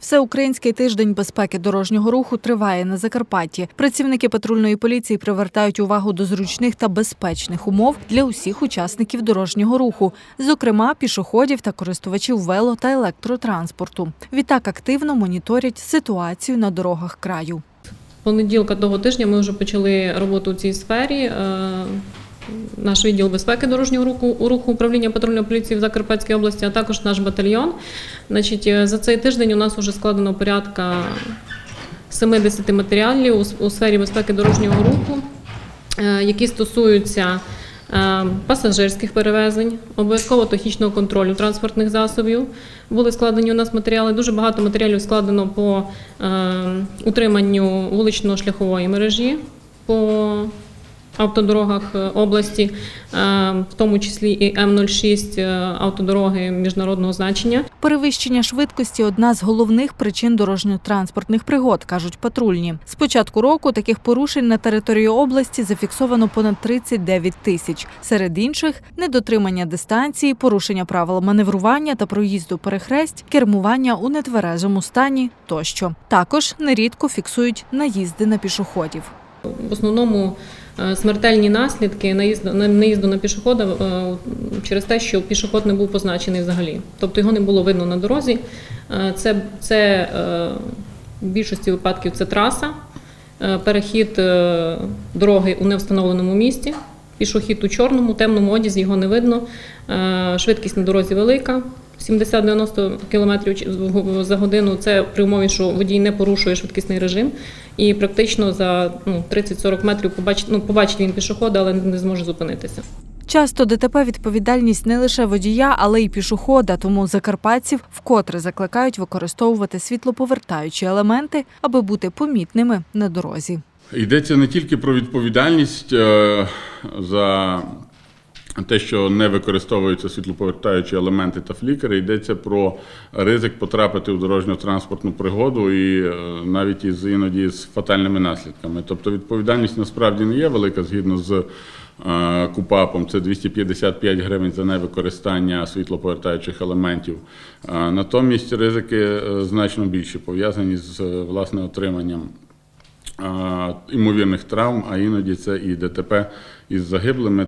Всеукраїнський тиждень безпеки дорожнього руху триває на Закарпатті. Працівники патрульної поліції привертають увагу до зручних та безпечних умов для усіх учасників дорожнього руху, зокрема пішоходів та користувачів вело та електротранспорту. Відтак активно моніторять ситуацію на дорогах краю. Понеділка того тижня ми вже почали роботу у цій сфері. Наш відділ безпеки дорожнього руху, руху управління патрульної поліції в Закарпатській області, а також наш батальйон. Значить, е, за цей тиждень у нас вже складено порядка 70 матеріалів у сфері безпеки дорожнього руху, е, які стосуються е, пасажирських перевезень, обов'язково технічного контролю транспортних засобів. Були складені у нас матеріали. Дуже багато матеріалів складено по утриманню вулично-шляхової мережі. по автодорогах е, області, е, в тому числі і М06 е, автодороги міжнародного значення. Перевищення швидкості одна з головних причин дорожньо-транспортних пригод, кажуть патрульні. З початку року таких порушень на території області зафіксовано понад 39 тисяч. Серед інших недотримання дистанції, порушення правил маневрування та проїзду перехресть, кермування у нетверезому стані тощо. Також нерідко фіксують наїзди на пішоходів. В основному е, смертельні наслідки наїзду на наїзду на пішохода е, через те, що пішоход не був позначений взагалі, тобто його не було видно на дорозі. Е, Це, це в більшості випадків це траса, перехід дороги у невстановленому місці. Пішохід у чорному, темному одязі його не видно. Швидкість на дорозі велика. 70-90 км за годину це при умові, що водій не порушує швидкісний режим, і практично за ну, 30-40 метрів побачить, ну, побачить він пішохода, але не зможе зупинитися. Часто ДТП відповідальність не лише водія, але й пішохода. Тому закарпатців вкотре закликають використовувати світлоповертаючі елементи, аби бути помітними на дорозі. Йдеться не тільки про відповідальність е, за те, що не використовуються світлоповертаючі елементи та флікери, йдеться про ризик потрапити в дорожньо-транспортну пригоду і е, навіть із іноді з фатальними наслідками. Тобто відповідальність насправді не є велика згідно з е, КУПАПом. Це 255 гривень за невикористання світлоповертаючих елементів. Натомість ризики е, значно більші, пов'язані з власне отриманням імовірних травм, а іноді це і ДТП із загиблими.